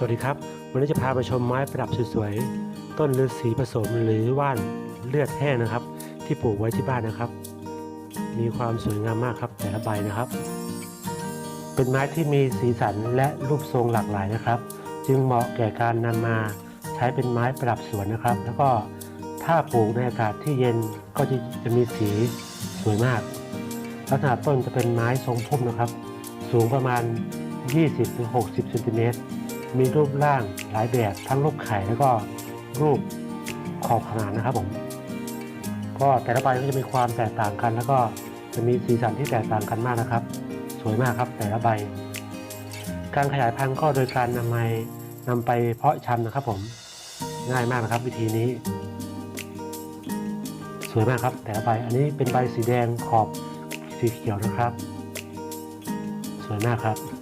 สวัสดีครับ วันนี้จะพาไปชมไม้ประดับสวยๆ ต้นฤาษีผสมหรือว่านเลือดแห้งนะครับ ที่ปลูกไว้ที่บ้านนะครับ มีความสวยงามมากครับแต่ละใบนะครับ เป็นไม้ที่มีสีสันและรูปทรงหลากหลายนะครับ จึงเหมาะแก่การนำมาใช้เป็นไม้ประดับสวนนะครับ แล้วก็ถ้าปลูกในอากาศที่เย็นก็จะจะมีสีสวยมาก ลักษณะต้นจะเป็นไม้ทรงพุ่มนะครับ สูงประมาณ 20-60เซนติเมตร มีรูปร่างหลายแบบทั้งรูปไข่แล้วก็รูปขอบขนานนะครับผมก็แต่ละใบก็จะมีความแตกต่างกัน แล้วก็จะมีสีสันที่แตกต่างกันมากนะครับ สวยมากครับแต่ละใบ การขยายพันธุ์ก็โดยการนำไม้นำไปเพาะชำนะครับผมง่ายมากนะครับ วิธีนี้ สวยมากครับ แต่ละใบอันนี้เป็นใบสีแดงขอบสีเขียวนะครับ สวยมากครับ